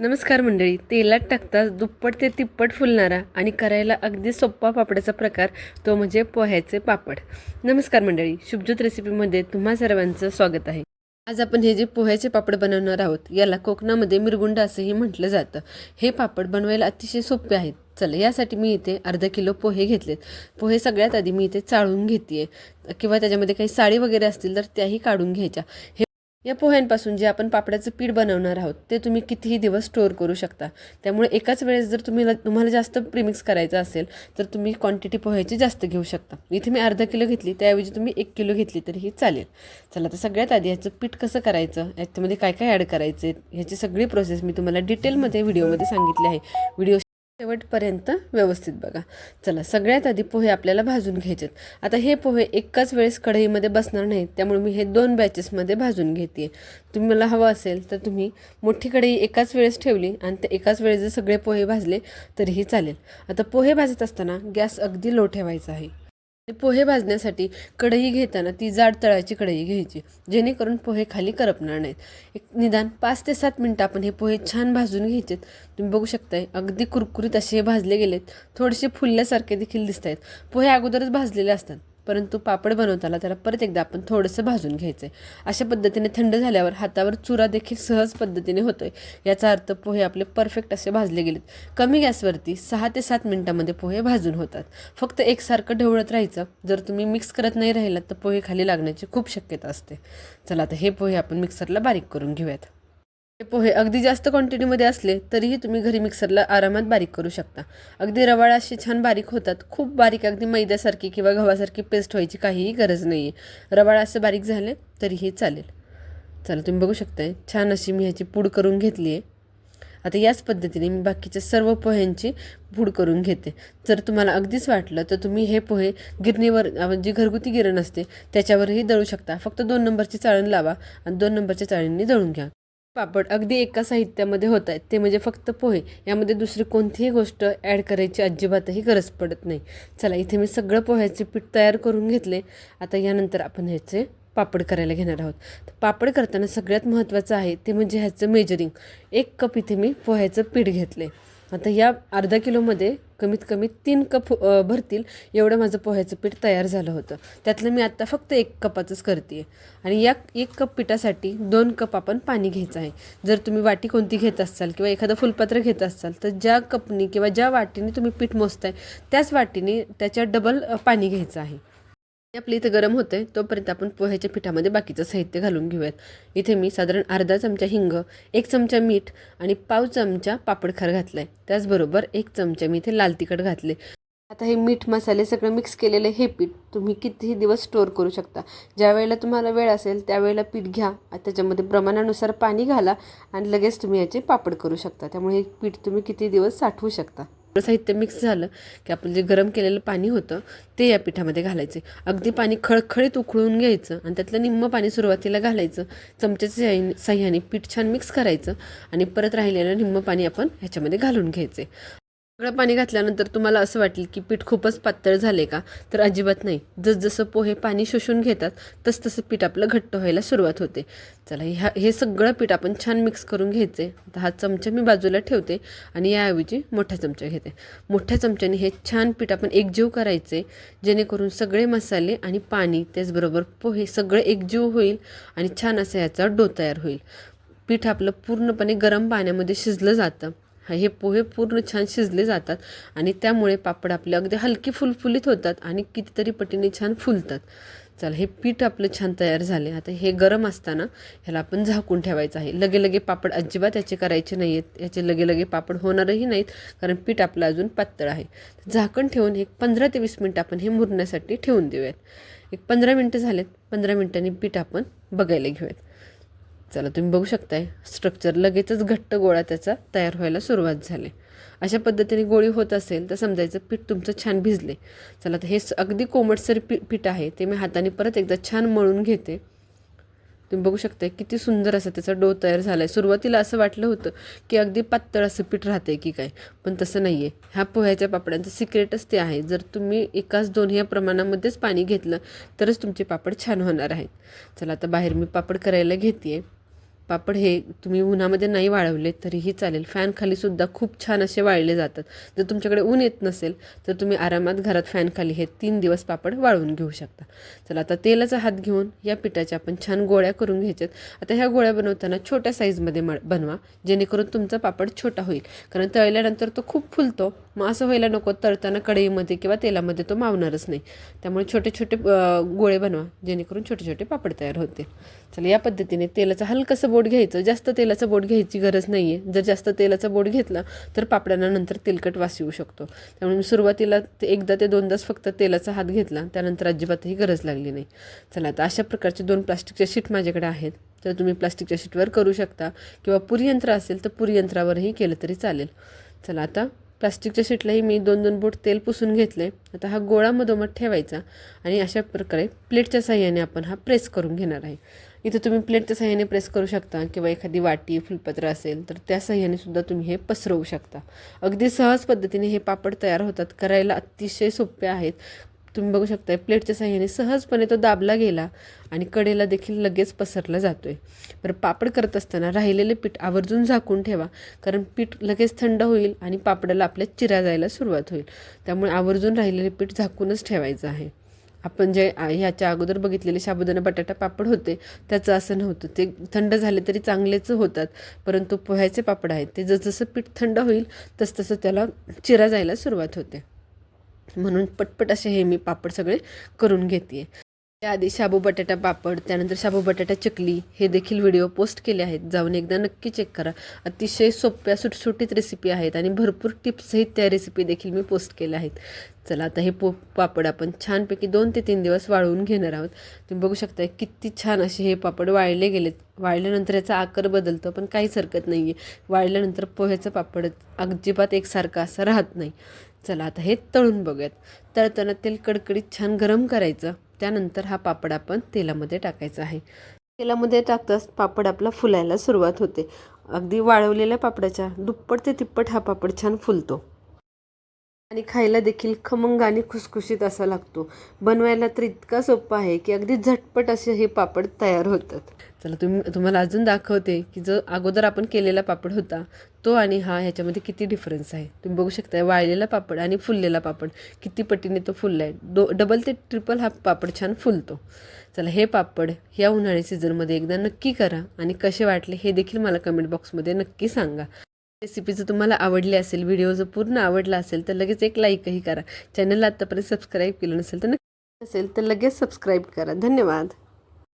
नमस्कार मंडळी तेलात टाकताच दुप्पट ते तिप्पट फुलणारा आणि करायला अगदी सोप्पा पापडाचा प्रकार तो म्हणजे पोह्याचे पापड. नमस्कार मंडळी शुभज्योत रेसिपीमध्ये तुम्हा सर्वांचं स्वागत आहे. आज आपण हे जे पोह्याचे पापड बनवणार आहोत याला कोकणामध्ये मिरगुंड असंही म्हटलं जातं. हे पापड बनवायला अतिशय सोपे आहेत. चला यासाठी मी इथे अर्धा किलो पोहे घेतलेत. पोहे सगळ्यात आधी मी इथे चाळून घेते किंवा त्याच्यामध्ये काही साडी वगैरे असतील तर त्याही काढून घ्यायच्या. हे या पोह्यांपासून जे आपण पापड्याचं पीठ बनवणार आहोत ते तुम्ही कितीही दिवस स्टोअर करू शकता. त्यामुळे एकाच वेळेस जर तुम्ही तुम्हाला जास्त प्रिमिक्स करायचं असेल तर तुम्ही क्वांटिटी पोह्याची जास्त घेऊ शकता. इथे मी अर्धा किलो घेतली त्याऐवजी तुम्ही एक किलो घेतली तरीही चालेल. चला तर सगळ्यात आधी याचं पीठ कसं करायचं याच्यामध्ये काय काय ॲड करायचे ह्याची सगळी प्रोसेस मी तुम्हाला डिटेलमध्ये व्हिडिओमध्ये सांगितली आहे. व्हिडिओ शेवटपर्यंत व्यवस्थित बघा. चला सगळ्यात आधी पोहे आपल्याला भाजून घ्यायचेत. आता हे पोहे एकाच वेळेस कढईमध्ये बसणार नाहीत त्यामुळे मी हे दोन बॅचेसमध्ये भाजून घेते तुम्ही मला हवं असेल तर तुम्ही मोठी कढई एकाच वेळेस ठेवली आणि ते एकाच वेळेस जर सगळे पोहे भाजले तरीही चालेल. आता पोहे भाजत असताना गॅस अगदी लो ठेवायचा आहे. पोहे भाजण्यासाठी कढई घेताना ती जाड तळाची कढई घ्यायची जेणेकरून पोहे खाली करपणार नाहीत. एक निदान पाच ते सात मिनटं आपण हे पोहे छान भाजून घ्यायचेत. तुम्ही बघू शकताय अगदी कुरकुरीत असे हे भाजले गेलेत. थोडेसे फुलल्यासारखे देखील दिसत आहेत पोहे अगोदरच भाजलेले असतात. परंतु पापड बनवताना त्याला परत एकदा आपण थोडंसं भाजून घ्यायचं आहे अशा पद्धतीने थंड झाल्यावर हातावर चुरा देखील सहज पद्धतीने होतो आहे याचा अर्थ पोहे आपले परफेक्ट असे भाजले गेलेत. कमी गॅसवरती सहा ते सात मिनटामध्ये पोहे भाजून होतात. फक्त एकसारखं ढवळत राहायचं. जर तुम्ही मिक्स करत नाही राहिलात तर पोहे खाली लागण्याची खूप शक्यता असते. चला आता हे पोहे आपण मिक्सरला बारीक करून घेऊयात. हे पोहे अगदी जास्त क्वांटिटीमध्ये असले तरीही तुम्ही घरी मिक्सरला आरामात बारीक करू शकता. अगदी रवाळ असे छान बारीक होतात खूप बारीक अगदी मैद्यासारखी किंवा गव्हासारखी पेस्ट व्हायची काहीही गरज नाही आहे रवाळ असं बारीक झाले तरीही चालेल. चला तुम्ही बघू शकताय छान अशी मी ह्याची पूड करून घेतली आहे आता याच पद्धतीने मी बाकीच्या सर्व पोह्यांची पूड करून घेते. जर तुम्हाला अगदीच वाटलं तर तुम्ही हे पोहे गिरणीवर जी घरगुती गिरण असते त्याच्यावरही दळू शकता. फक्त दोन नंबरची चाळण लावा आणि दोन नंबरच्या चाळणीने दळून घ्या. पापड अगदी एका साहित्यामध्ये होत आहेत ते म्हणजे फक्त पोहे. यामध्ये दुसरी कोणतीही गोष्ट ॲड करायची अजिबातही गरज पडत नाही. चला इथे मी सगळं पोह्याचे पीठ तयार करून घेतले. आता यानंतर आपण ह्याचे पापड करायला घेणार आहोत. तर पापड करताना सगळ्यात महत्त्वाचं आहे ते म्हणजे ह्याचं मेजरिंग एक कप इथे मी पोह्याचं पीठ घेतले. आता या अर्धा किलोमध्ये कमीत कमी तीन कप भरतील. एवढं माझं पोह्याचं पीठ तयार झालं होतं. त्यातलं मी आत्ता फक्त एक कपाचंच करते आहे आणि या एक कप पिठासाठी दोन कप आपण पाणी घ्यायचं आहे. जर तुम्ही वाटी कोणती घेत असाल किंवा एखादं फुलपात्र घेत असाल तर ज्या कपनी किंवा ज्या वाटीने तुम्ही पीठ मोजताय त्याच वाटीने त्याच्या डबल पाणी घ्यायचं आहे. आपली इथं गरम होते तोपर्यंत आपण पोह्याच्या पिठामध्ये बाकीचं साहित्य घालून घेऊयात. इथे मी साधारण अर्धा चमचा हिंग एक चमचा मीठ आणि पाव चमचा पापडखार घातला आहे त्याचबरोबर एक चमचा मी इथे लाल तिखट घातले आता हे मीठ मसाले सगळं मिक्स केलेलं हे पीठ तुम्ही कितीही दिवस स्टोअर करू शकता. ज्या वेळेला तुम्हाला वेळ असेल त्यावेळेला पीठ घ्या. त्याच्यामध्ये प्रमाणानुसार पाणी घाला आणि लगेच तुम्ही याचे पापड करू शकता. त्यामुळे हे पीठ तुम्ही किती दिवस साठवू शकता. साहित्य मिक्स झालं की आपण जे गरम केलेलं पाणी होतं ते या पिठामध्ये घालायचे. अगदी पाणी खळखळीत उकळून घ्यायचं आणि त्यातलं निम्म पाणी सुरुवातीला घालायचं. चमच्याच्या साह्याने साह्याने पीठ छान मिक्स करायचं आणि परत राहिलेलं निम्म पाणी आपण ह्याच्यामध्ये घालून घ्यायचे. सगळं पाणी घातल्यानंतर तुम्हाला असं वाटेल की पीठ खूपच पातळ झाले का? तर अजिबात नाही. जसजसं पोहे पाणी शोषून घेतात तसतसं पीठ आपलं घट्ट व्हायला सुरुवात होते. चला ह्या हे सगळं पीठ आपण छान मिक्स करून घ्यायचे आता हा चमचा मी बाजूला ठेवते आणि याऐवजी मोठा चमचा घेते. मोठ्या चमच्याने हे छान पीठ आपण एकजीव करायचे जेणेकरून सगळे मसाले आणि पाणी त्याचबरोबर पोहे सगळं एकजीव होईल आणि छान असा याचा डो तयार होईल. पीठ आपलं पूर्णपणे गरम पाण्यामध्ये शिजलं जातं. हे पोहे पूर्ण छान शिजले जातात आणि त्यामुळे पापड आपले अगदी हलकी फुलफुलीत होतात आणि कितीतरी पटीने छान फुलतात. चला हे पीठ आपलं छान तयार झाले. आता हे गरम असताना ह्याला आपण झाकून ठेवायचं आहे. लगे लगे पापड अजिबात याचे करायचे नाही आहेत याचे लगे लगे पापड होणारही नाहीत कारण पीठ आपलं अजून पातळ आहे. झाकण ठेवून एक पंधरा ते वीस मिनटं आपण हे मुरण्यासाठी ठेवून देऊयात. एक पंधरा मिनटं झालेत. पंधरा मिनटांनी पीठ आपण बघायला घेऊयात. चला तुम्ही बघू शकताय. स्ट्रक्चर लगेचच घट्ट गोळा त्याचा तयार व्हायला सुरुवात झाली. अशा पद्धतीने गोळी होत असेल तर समजायचं पीठ तुमचं छान भिजले. चला तर हे अगदी कोमटसर पी पीठ आहे ते मी हाताने परत एकदा छान मळून घेते. तुम्ही बघू शकताय किती सुंदर असं त्याचा डो तयार झाला आहे सुरुवातीला असं वाटलं होतं की अगदी पातळ असं पीठ राहते की काय पण तसं नाही आहे ह्या पोह्याच्या पापड्यांचं सिक्रेटच ते आहे. जर तुम्ही एकाच दोन ह्या प्रमाणामध्येच पाणी घेतलं तरच तुमचे पापड छान होणार आहेत. चला आता बाहेर मी पापड करायला घेते आहे पापड हे तुम्ही उन्हामध्ये नाही वाळवले तरीही चालेल. फॅनखालीसुद्धा खूप छान असे वाळले जातात. जर तुमच्याकडे ऊन येत नसेल तर तुम्ही आरामात घरात फॅनखाली हे तीन दिवस पापड वाळवून घेऊ शकता. चला आता तेलाचा हात घेऊन या पिठाच्या आपण छान गोळ्या करून घ्यायच्यात. आता ह्या गोळ्या बनवताना छोट्या साईजमध्ये म बनवा जेणेकरून तुमचा पापड छोटा होईल. कारण तळल्यानंतर तो खूप फुलतो मग असं व्हायला नको तळताना कढईमध्ये किंवा तेलामध्ये तो मावणारच नाही. त्यामुळे छोटे छोटे गोळे बनवा जेणेकरून छोटे छोटे पापड तयार होते चला या पद्धतीने तेलाचं हलकंसं बोट घ्यायचं. जास्त तेलाचं बोट घ्यायची गरज नाही आहे जर जास्त तेलाचं बोट घेतलं तर पापडांना नंतर तेलकट वास येऊ शकतो. त्यामुळे मी सुरुवातीला ते एकदा ते दोनदाच फक्त तेलाचा हात घेतला. त्यानंतर अजिबातही गरज लागली नाही. चला आता अशा प्रकारचे दोन प्लास्टिकच्या शीट माझ्याकडे आहेत. तर तुम्ही प्लास्टिकच्या शीटवर करू शकता. किंवा पुरी यंत्र असेल तर पुरी यंत्रावरही केलं तरी चालेल. चला आता प्लास्टिकच्या शीटलाही मी दोन दोन बोट तेल पुसून घेतले. आता हा गोळा मधोमध ठेवायचा आणि अशा प्रकारे प्लेटच्या साह्याने आपण हा प्रेस करून घेणार आहे. इथे तुम्ही प्लेटच्या साह्याने प्रेस करू शकता किंवा एखादी वाटी फुलपत्र असेल तर त्या साह्याने सुद्धा तुम्ही हे पसरवू शकता. अगदी सहज पद्धतीने हे पापड तयार होतात. करायला अतिशय सोपे आहेत. तुम्ही बघू शकता प्लेटच्या साह्याने सहजपणे तो दाबला गेला आणि कडेला देखील लगेच पसरला जातो आहे बरं पापड करत असताना राहिलेले पीठ आवर्जून झाकून ठेवा कारण पीठ लगेच थंड होईल आणि पापडाला आपल्या चिरा जायला सुरुवात होईल. त्यामुळे आवर्जून राहिलेले पीठ झाकूनच ठेवायचं आहे. आपण जे ह्याच्या अगोदर बघितलेले साबुदाणा बटाटा पापड होते त्याचं असं नव्हतं. ते थंड झाले तरी चांगलेच होतात परंतु पोह्याचे पापड आहेत ते जसजसं पीठ थंड होईल तसतसं त्याला चिरा जायला सुरुवात होते. म्हणून पटपट असे हे मी पापड सगळे करून घेते त्याआधी शाबू बटाटा पापड त्यानंतर शाबू बटाटा चकली हे देखील व्हिडिओ पोस्ट केले आहेत. जाऊन एकदा नक्की चेक करा. अतिशय सोप्या सुटसुटीत रेसिपी आहेत आणि भरपूर टिप्सही त्या रेसिपी देखील मी पोस्ट केल्या आहेत. चला आता हे पो पापड आपण छानपैकी दोन ते तीन दिवस वाळवून घेणार आहोत. तुम्ही बघू शकता किती छान असे हे पापड वाळले गेलेत. वाळल्यानंतर याचा आकार बदलतो पण काहीच हरकत नाही आहे वाळल्यानंतर पोह्याचं पापड अजिबात एकसारखं असं राहत नाही. चला आता हे तळून बघूयात. तळताना तेल कडकडीत छान गरम करायचं. त्यानंतर हा पापड आपण तेलामध्ये टाकायचा आहे. तेलामध्ये टाकताच पापड आपला फुलायला सुरुवात होते. अगदी वाळवलेल्या पापडाच्या दुप्पट ते तिप्पट हा पापड छान फुलतो. आणि खायला देखील खमंग आणि खुसखुशीत असा लागतो. बनवायला तर इतका सोपा आहे की अगदी झटपट असे हे पापड तयार होतात. चला तुम्ही तुम्हाला अजून दाखवते की जो अगोदर आपण केलेला पापड होता तो आणि हा ह्याच्यामध्ये किती डिफरन्स आहे. तुम्ही बघू शकता वाळलेला पापड आणि फुललेला पापड. किती पटीने तो फुलला आहे दो डबल ते ट्रिपल हा पापड छान फुलतो. चला हे पापड ह्या उन्हाळी सीझनमध्ये एकदा नक्की करा आणि कसे वाटले हे देखील मला कमेंट बॉक्समध्ये नक्की सांगा. रेसिपी जर तुम्हाला आवडली असेल व्हिडिओ जर पूर्ण आवडला असेल तर लगेच एक लाईकही करा. चॅनलला आत्तापर्यंत सबस्क्राईब केलं नसेल तर नक्की असेल तर लगेच सबस्क्राईब करा. धन्यवाद.